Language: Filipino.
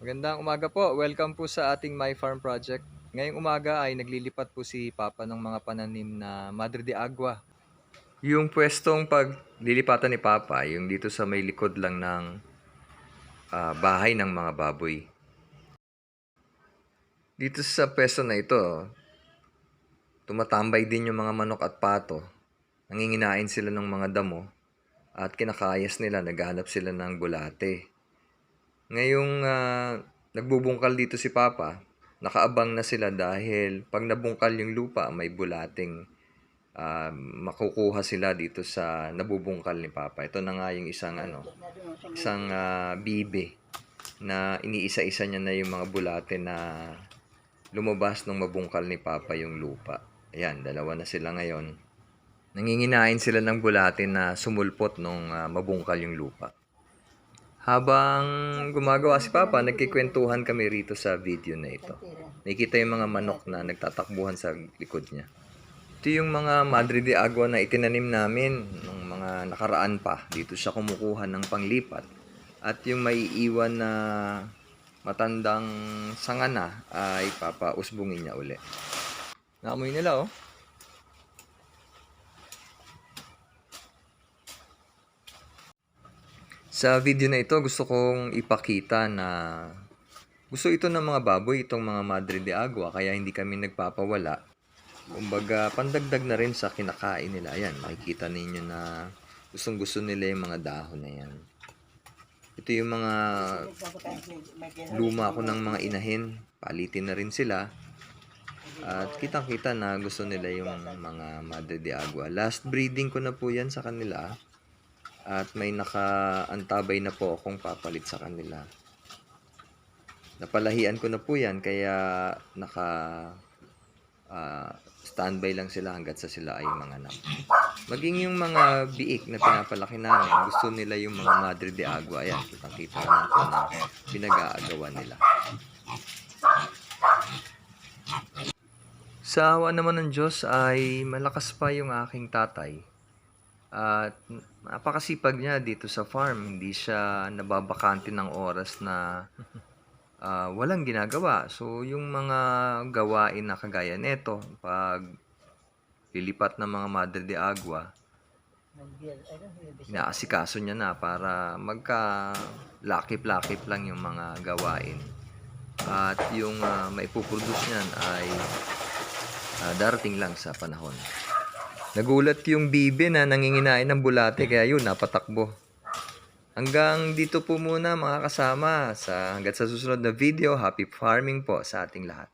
Magandang umaga po. Welcome po sa ating My Farm Project. Ngayong umaga ay naglilipat po si Papa ng mga pananim na Madre de Agua. Yung pwestong paglilipatan ni Papa, yung dito sa may likod lang ng ah, bahay ng mga baboy. Dito sa pwesto na ito, tumatambay din yung mga manok at pato. Nanginginain sila ng mga damo at kinakayas nila, naghahanap sila ng bulate. Ngayong ah, nagbubungkal dito si Papa, nakaabang na sila dahil pag nabungkal yung lupa, may bulating ah, makukuha sila dito sa nabubungkal ni Papa. Ito na nga yung isang ano, isang ah, bibe na iniisa-isa niya na yung mga bulate na lumabas nung mabungkal ni Papa yung lupa. Ayan, dalawa na sila ngayon. Nanginginain sila ng bulate na sumulpot nung ah, mabungkal yung lupa. Habang gumagawa si Papa, nagkikwentuhan kami rito sa video na ito. Nakikita yung mga manok na nagtatakbuhan sa likod niya. Ito yung mga Madre de Agua na itinanim namin nung mga nakaraan pa. Dito siya kumukuha ng panglipat. At yung may iwan na matandang sanga na ay papausbungin niya uli. Naamoy nila oh. Sa video na ito, gusto kong ipakita na gusto ito ng mga baboy, itong mga Madre de Agua, kaya hindi kami nagpapawala. Kumbaga, pandagdag na rin sa kinakain nila. Ayan, makikita ninyo na gustong gusto nila yung mga dahon na yan. Ito yung mga luma ko ng mga inahin. Palitin na rin sila. At kitang-kita na gusto nila yung mga Madre de Agua. Last breeding ko na po yan sa kanila. At may nakaantabay na po akong papalit sa kanila. Napalahian ko na po yan kaya naka ah, standby lang sila hanggat sa sila ay mga anak. Maging yung mga biik na pinapalaki namin, gusto nila yung mga Madre de Agua. Ayan, kitang-kita po na pinag-aagawa nila. Sa awa naman ng Diyos ay malakas pa yung aking tatay. At napakasipag niya dito sa farm. Hindi siya nababakante ng oras na ah, walang ginagawa. So, yung mga gawain na kagaya nito, pag lilipat ng mga Madre de Agua, inaasikaso niya na para magka lakip-lakip lang yung mga gawain. At yung uh, maipuproduce niyan ay ah, darating lang sa panahon. Nagulat yung bibi na nanginginain ng bulate kaya yun, napatakbo. Hanggang dito po muna mga kasama sa hanggat sa susunod na video. Happy farming po sa ating lahat.